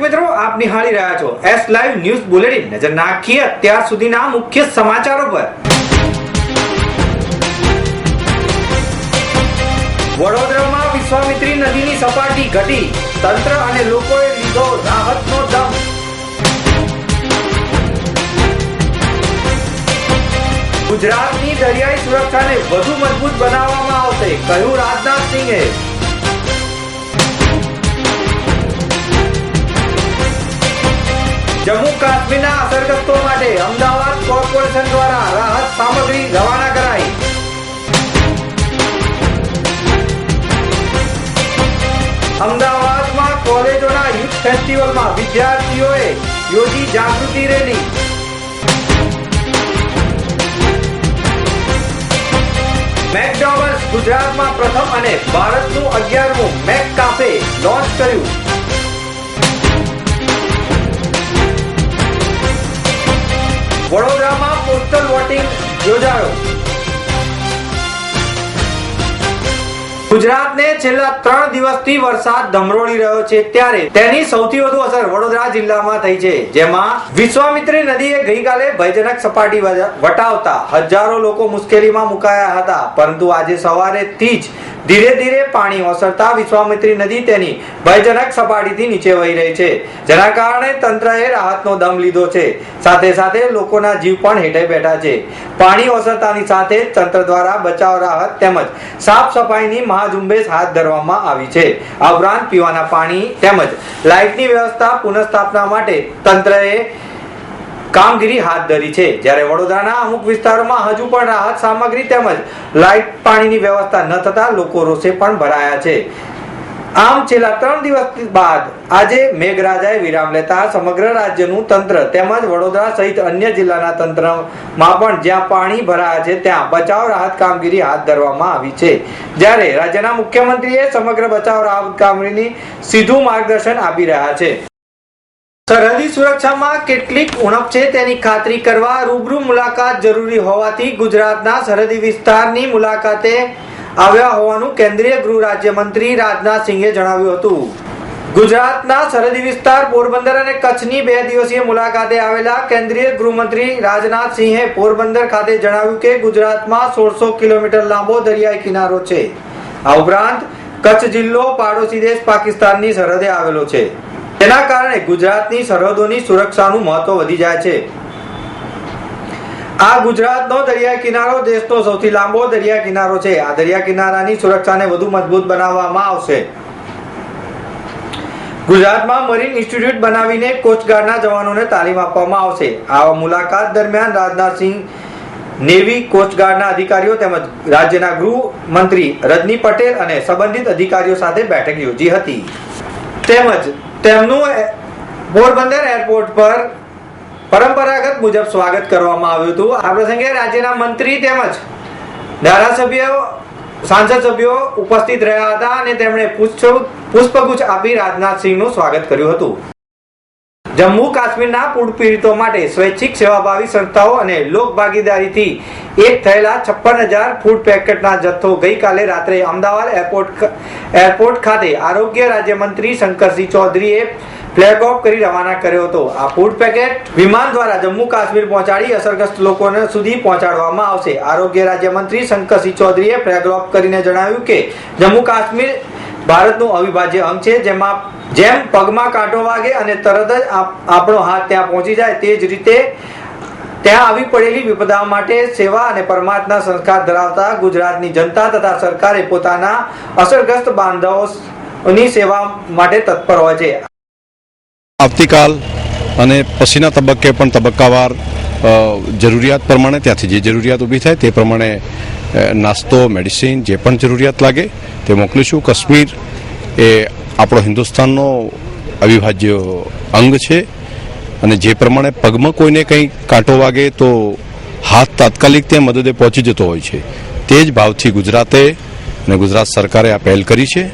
નિહાળી રહ્યા છો એસ લાઈવ ન્યૂઝ બુલેટિન નજર નાખીએ અત્યાર સુધીના મુખ્ય સમાચારો પર. વડોદરામાં વિશ્વામિત્રી નદીની સપાટી ઘટી. તંત્ર અને લોકોએ લીધો રાહતનો દમ. ગુજરાતની દરિયાઈ સુરક્ષાને વધુ મજબૂત બનાવવામાં આવશે, કહ્યું રાજનાથ સિંહે જમ્મુ કાશ્મીરના અસરગ્રસ્તો માટે અમદાવાદ કોર્પોરેશન દ્વારા રાહત સામગ્રી રવાના કરાઈ. અમદાવાદમાં કોલેજોના યુથ ફેસ્ટિવલમાં વિદ્યાર્થીઓએ યોજી જાગૃતિ રેલી. મેકડોનલ્ડ્સ ગુજરાતમાં પ્રથમ અને ભારતનું અગિયારમું મેક કાફે લોન્ચ કર્યું. વડોદરામાં પોસ્ટલ વોટિંગ યોજાયો. ગુજરાતને છેલ્લા ત્રણ દિવસથી વરસાદ ધમરોળી રહ્યો છે ત્યારે તેની સૌથી વધુ અસર વડોદરા જિલ્લામાં થઈ છે, જેમાં વિશ્વામિત્રી નદીએ ગઈકાલે ભયજનક સપાટી વટાવતા હજારો લોકો મુશ્કેલીમાં મુકાયા હતા, પરંતુ આજે સવારેથી જ ધીરે ધીરે પાણી ઓસરતા વિશ્વામિત્રી નદી તેની ભયજનક સપાટીથી નીચે વહી રહી છે, જેના કારણે તંત્રએ રાહતનો દમ લીધો છે. સાથે સાથે લોકોના જીવ પણ હેઠે બેઠા છે. પાણી ઓસરતાની સાથે તંત્ર દ્વારા બચાવ રાહત તેમજ સાફ સફાઈની મહાઝુંબેશ હાથ ધરવામાં આવી છે. આ ઉપરાંત પીવાના પાણી તેમજ લાઇટની વ્યવસ્થા પુનઃસ્થાપના માટે તંત્રએ કામગીરી હાથ ધરી છે. જ્યારે વડોદરાના અમુક વિસ્તારોમાં હજુ પણ રાહત સામગ્રી તેમજ લાઇટ પાણીની વ્યવસ્થા ન થતા લોકો રોષે પણ ભરાયા છે. આમ છેલ્લા ત્રણ દિવસ બાદ આજે મેઘરાજાએ વિરામ લેતા સમગ્ર રાજ્યનું તંત્ર તેમજ વડોદરા સહિત અન્ય જિલ્લાના તંત્રમાં પણ જ્યાં પાણી ભરાયા છે, ત્યાં બચાવ રાહત કામગીરી હાથ ધરવામાં આવી છે. જ્યારે રાજ્યના મુખ્યમંત્રીએ સમગ્ર બચાવ રાહત કામગીરીની સીધું માર્ગદર્શન આપી રહ્યા છે. સરહદી સુરક્ષામાં કેટલીક ઉણપ છે તેની ખાતરી કરવા રૂબરૂ મુલાકાત જરૂરી હોવાથી ગુજરાતના સરહદી વિસ્તારની મુલાકાતે આવ્યા હોવાનું કેન્દ્રીય ગૃહ રાજ્યમંત્રી રાજનાથ સિંહે જણાવ્યું હતું. ગુજરાતના સરહદી વિસ્તાર પોરબંદર અને કચ્છની બે દિવસીય મુલાકાતે આવેલા કેન્દ્રીય ગૃહમંત્રી રાજનાથ સિંહે પોરબંદર ખાતે જણાવ્યું કે ગુજરાતમાં સોળસો કિલોમીટર લાંબો દરિયાઈ કિનારો છે. આ ઉપરાંત કચ્છ જિલ્લો પાડોશી દેશ પાકિસ્તાનની સરહદે આવેલો છે. તેના કારણે ગુજરાતની સરહદોની સુરક્ષાનું મહત્વ વધી જાય છે. આ ગુજરાતનો દરિયા કિનારો દેશનો સૌથી લાંબો દરિયા કિનારો છે. આ દરિયા કિનારાની સુરક્ષાને વધુ મજબૂત બનાવવામાં આવશે. ગુજરાતમાં મરીન ઇન્સ્ટિટ્યૂટ બનાવીને કોસ્ટગાર્ડના જવાનોને તાલીમ આપવામાં આવશે. આ મુલાકાત દરમિયાન રાજનાથસિંહ નેવી કોસ્ટગાર્ડના અધિકારીઓ તેમજ રાજ્યના ગૃહ મંત્રી રજની પટેલ અને સંબંધિત અધિકારીઓ સાથે બેઠક યોજી હતી. તેમજ તેમનું પોરબંદર એરપોર્ટ પર પરંપરાગત મુજબ સ્વાગત કરવામાં આવ્યું હતું. આ પ્રસંગે રાજ્યના મંત્રી તેમજ ધારાસભ્યો, સાંસદ સભ્યો ઉપસ્થિત રહ્યા હતા અને તેમણે પુષ્પગુચ્છ આપી રાજનાથસિંહનું સ્વાગત કર્યું હતું. જમ્મુ કાશ્મીરના પૂર પીડિતો માટે સ્વૈચ્છિક સેવાભાવી સંસ્થાઓ અને લોક ભાગીદારીથી એક થયેલા છપ્પન હજાર ફૂડ પેકેટના જથ્થો ગઈકાલે રાત્રે અમદાવાદ એરપોર્ટ એરપોર્ટ ખાતે આરોગ્ય રાજ્યમંત્રી શંકરસિંહ ચૌધરીએ ફ્લેગ ઓફ કરી રવાના કર્યો હતો. આ ફૂડ પેકેટ વિમાન દ્વારા જમ્મુ કાશ્મીર પહોંચાડી અસરગ્રસ્ત લોકોને સુધી પહોંચાડવામાં આવશે. આરોગ્ય રાજ્યમંત્રી શંકરસિંહ ચૌધરીએ ફ્લેગ ઓફ કરીને જણાવ્યું કે, જમ્મુ કાશ્મીર ભારતનું અવિભાજ્ય અંગ છે, જેમાં જેમ પગમાં કાંટો વાગે અને તરત જ આપ- આપણો હાથ ત્યાં પહોંચી જાય તે જ રીતે ત્યાં આવી પડેલી વિપદાઓ માટે સેવા અને પરમાત્મા સંસ્કાર ધરાવતા ગુજરાતની જનતા તથા સરકારે પોતાના અસરગ્રસ્ત બાંધવોની સેવા માટે તત્પર હોય છે. આવતીકાલ અને પછીના તબક્કે પણ તબક્કાવાર જરૂરિયાત પ્રમાણે, ત્યાંથી જે જરૂરિયાત ઊભી થાય તે પ્રમાણે નાસ્તો, મેડિસિન, જે પણ જરૂરિયાત લાગે તે મોકલીશું. કાશ્મીર એ આપણો હિન્દુસ્તાનનો અવિભાજ્ય અંગ છે અને જે પ્રમાણે પગમાં કોઈને કંઈ કાંટો વાગે તો હાથ તાત્કાલિક ત્યાં મદદે પહોંચી જતો હોય છે. તે જ ભાવથી ગુજરાતે અને ગુજરાત સરકારે આ પહેલ કરી છે.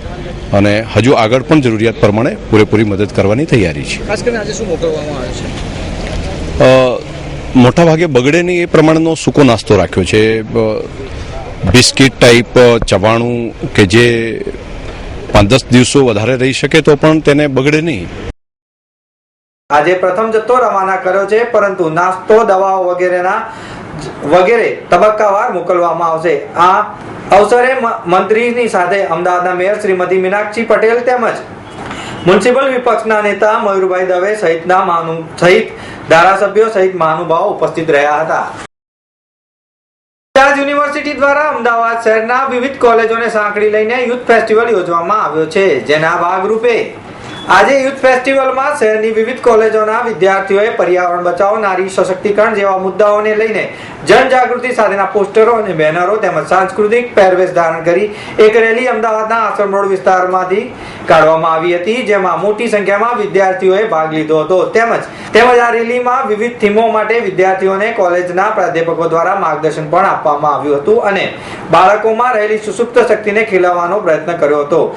અને હજુ આગળ પણ જરૂરિયાત પ્રમાણે પૂરેપૂરી મદદ કરવાની તૈયારી છે. ખાસ કરીને આજે શું મોકલવામાં આવે છે? અ, મોટાભાગે બગડે નહીં એ પ્રમાણેનો સૂકો નાસ્તો રાખ્યો છે. બિસ્કિટ ટાઈપ ચવાણું કે જે પાંચ દસ દિવસો વધારે રહી શકે તો પણ તેને બગડે નહીં. આજે પ્રથમ જથ્થો રવાના કર્યો છે પરંતુ નાસ્તો દવાઓ વગેરેના વગેરે તબક્કાવાર મોકલવામાં આવશે. આ અવસરે મંત્રીની સાથે અમદાવાદના મેયર શ્રીમતી મીનાક્ષી પટેલ તેમજ મ્યુનિસિપલ વિપક્ષના નેતા મયુરભાઈ દવે સહિતના મહાનુ સહિત ધારાસભ્યો સહિત મહાનુભાવો ઉપસ્થિત રહ્યા હતા. ગુજરાત યુનિવર્સિટી દ્વારા અમદાવાદ શહેરના વિવિધ કોલેજોને સાંકળી લઈને યુથ ફેસ્ટિવલ યોજવામાં આવ્યો છે. જેના ભાગરૂપે આજે યુથ ફેસ્ટિવલમાં શહેરની વિવિધ કોલેજોના વિદ્યાર્થીઓએ પર્યાવરણ બચાવો, નારી સશક્તિકરણ જેવા મુદ્દાઓને લઈને જનજાગૃતિ સાથેના પોસ્ટરો અને બેનરો તેમજ સાંસ્કૃતિક પહેરવેશ ધારણ કરી એક રેલી અમદાવાદના આશ્રમ રોડ વિસ્તારમાંથી કાઢવામાં આવી હતી, જેમાં મોટી સંખ્યામાં વિદ્યાર્થીઓએ ભાગ લીધો હતો. તેમજ તેમજ આ રેલીમાં વિવિધ થીમો માટે વિદ્યાર્થીઓને કોલેજના પ્રાધ્યાપકો દ્વારા માર્ગદર્શન પણ આપવામાં આવ્યું હતું અને બાળકોમાં રહેલી સુસુપ્ત શક્તિને ખેલાવવાનો પ્રયત્ન કર્યો હતો.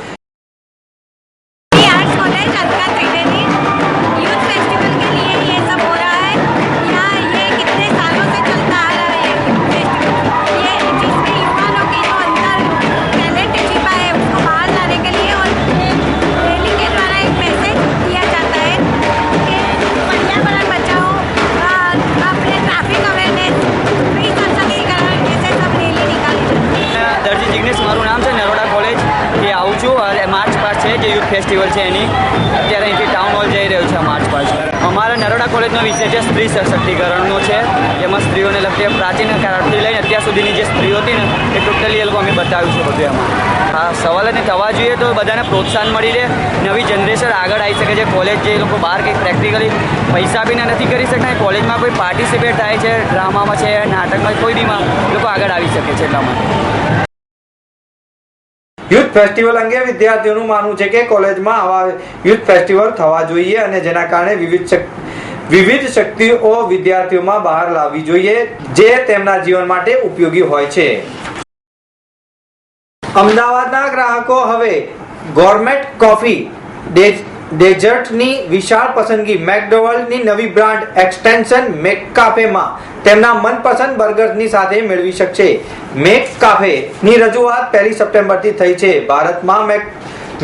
ફેસ્ટિવલ છે એની. અત્યારે અહીંથી ટાઉન હોલ જઈ રહ્યું છે માર્ચ પાસ અમારા નરોડા કોલેજનો વિષય છે સ્ત્રી સશક્તિકરણનો છે. જેમાં સ્ત્રીઓને લગતી પ્રાચીન કાળથી લઈને અત્યાર સુધીની જે સ્ત્રીઓ હતી ને, એ ટોટલી એ લોકો અમે બતાવ્યું છે બધું એમાં. હા સવાલ જ થવા જોઈએ તો બધાને પ્રોત્સાહન મળી રહે. નવી જનરેશન આગળ આવી શકે છે. કોલેજ જે લોકો બહાર કંઈક પ્રેક્ટિકલી પૈસા બીને નથી કરી શકતા કોલેજમાં કોઈ પાર્ટિસિપેટ થાય છે ડ્રામામાં છે, નાટકમાં, કોઈ બીમાં લોકો આગળ આવી શકે છે એટલા માટે. યુથ ફેસ્ટિવલ અંગે વિદ્યાર્થીઓનું માનવું છે કે કોલેજમાં આવા યુથ ફેસ્ટિવલ થવા જોઈએ અને જેના કારણે વિવિધ વિવિધ શક્તિઓ વિદ્યાર્થીઓમાં બહાર લાવવી જોઈએ, જે તેમના જીવન માટે ઉપયોગી હોય છે. અમદાવાદના ગ્રાહકો હવે ગોર્મેટ કોફી ડેઝર્ટની વિશાળ પસંદગી, મેકડોવલ્ડની નવી બ્રાન્ડ એક્સટેન્શન મેક કાફેમાં તેમના મનપસંદ બર્ગર્સની સાથે મેળવી શકશે. મેક કાફેની રજૂઆત પહેલી સપ્ટેમ્બરથી થઈ છે. ભારતમાં મેક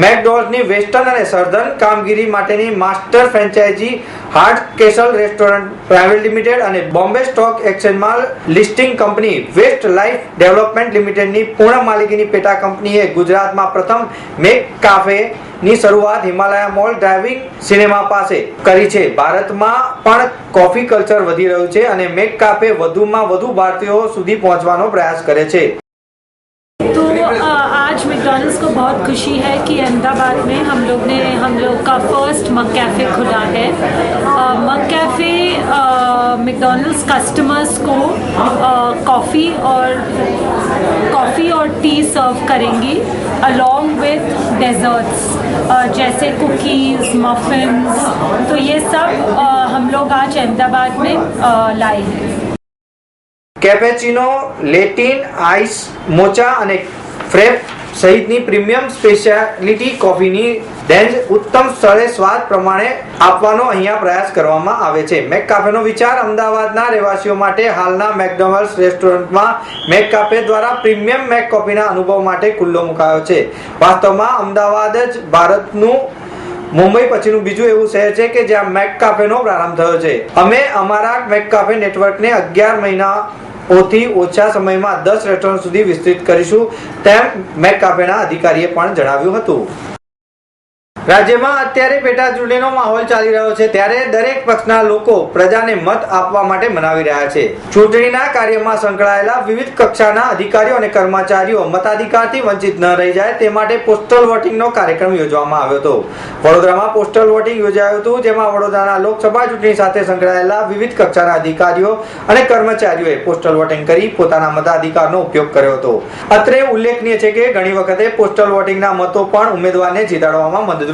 મેકડોનલ્ડની વેસ્ટર્ન અને સર્ધન કામગીરી માટેની master franchise Hardcastle restaurant private limited અને બોમ્બે સ્ટોક એક્સચેન્જમાં listing company Westlife development લિમિટેડની પૂર્ણ માલિકીની પેટા કંપનીએ ગુજરાતમાં પ્રથમ મેક કાફે ની શરૂઆત હિમાલયા મોલ ડ્રાઇવિંગ સિનેમા પાસે કરી છે. ભારતમાં પણ કોફી કલ્ચર વધી રહ્યું છે અને મેક કાફે વધુમાં વધુ ભારતીયો સુધી પહોંચવાનો પ્રયાસ કરે છે. आज मैकडोनल्ड्स को बहुत खुशी है कि अहमदाबाद में हम लोग ने हम लोग का फर्स्ट मग कैफ़े खुला है अ, मग कैफ़े मैकडोनल्ड्स कस्टमर्स को कॉफ़ी और कॉफ़ी और टी सर्व करेंगी अलोंग विथ डेजर्ट्स जैसे कुकीज़ मफ़िन्स तो ये सब अ, हम लोग आज अहमदाबाद में अ, लाए हैं કેપેચિનો લેટિન આઈસ મોચા અને ફ્રેપ સહિતની પ્રીમિયમ સ્પેશિયાલિટી કોફીની રેન્જ ઉત્તમ સ્થળે સ્વાદ પ્રમાણે આપવાનો અહીંયા પ્રયાસ કરવામાં આવે છે. મેક કાફેનો વિચાર અમદાવાદના રહેવાસીઓ માટે હાલના મેકડોનલ્ડ્સ રેસ્ટોરન્ટમાં મેક કાફે દ્વારા પ્રીમિયમ મેક કોફીના અનુભવ માટે ખુલ્લો મુકાયો છે. વાસ્તવમાં અમદાવાદ જ ભારતનું, મુંબઈ પછીનું બીજું એવું શહેર છે કે જ્યાં મેક કાફેનો પ્રારંભ થયો છે. અમે અમારા મેક કાફે નેટવર્કને અગિયાર મહિનાઓથી ઓછા સમયમાં દસ રેસ્ટોરન્ટ સુધી વિસ્તૃત કરીશું તેમ મેક કાફેના અધિકારીએ પણ જણાવ્યું હતું. રાજ્યમાં અત્યારે પેટા ચૂંટણીનો માહોલ ચાલી રહ્યો છે, ત્યારે દરેક પક્ષના લોકો પ્રજાને મત આપવા માટે મનાવી રહ્યા છે. ચૂંટણીના કાર્યમાં સંકળાયેલા વિવિધ કક્ષાના અધિકારીઓ અને કર્મચારીઓ મતાધિકારથી વંચિત ન રહી જાય તે માટે પોસ્ટલ વોટિંગનો કાર્યક્રમ યોજવામાં આવ્યો હતો. વડોદરામાં પોસ્ટલ વોટિંગ યોજાયું હતું, જેમાં વડોદરાના લોકસભા ચૂંટણી સાથે સંકળાયેલા વિવિધ કક્ષાના અધિકારીઓ અને કર્મચારીઓએ પોસ્ટલ વોટિંગ કરી પોતાના મતાધિકારનો ઉપયોગ કર્યો હતો. અત્રે ઉલ્લેખનીય છે કે ઘણી વખતે પોસ્ટલ વોટિંગના મતો પણ ઉમેદવારને જીતાડવામાં મદદરૂપ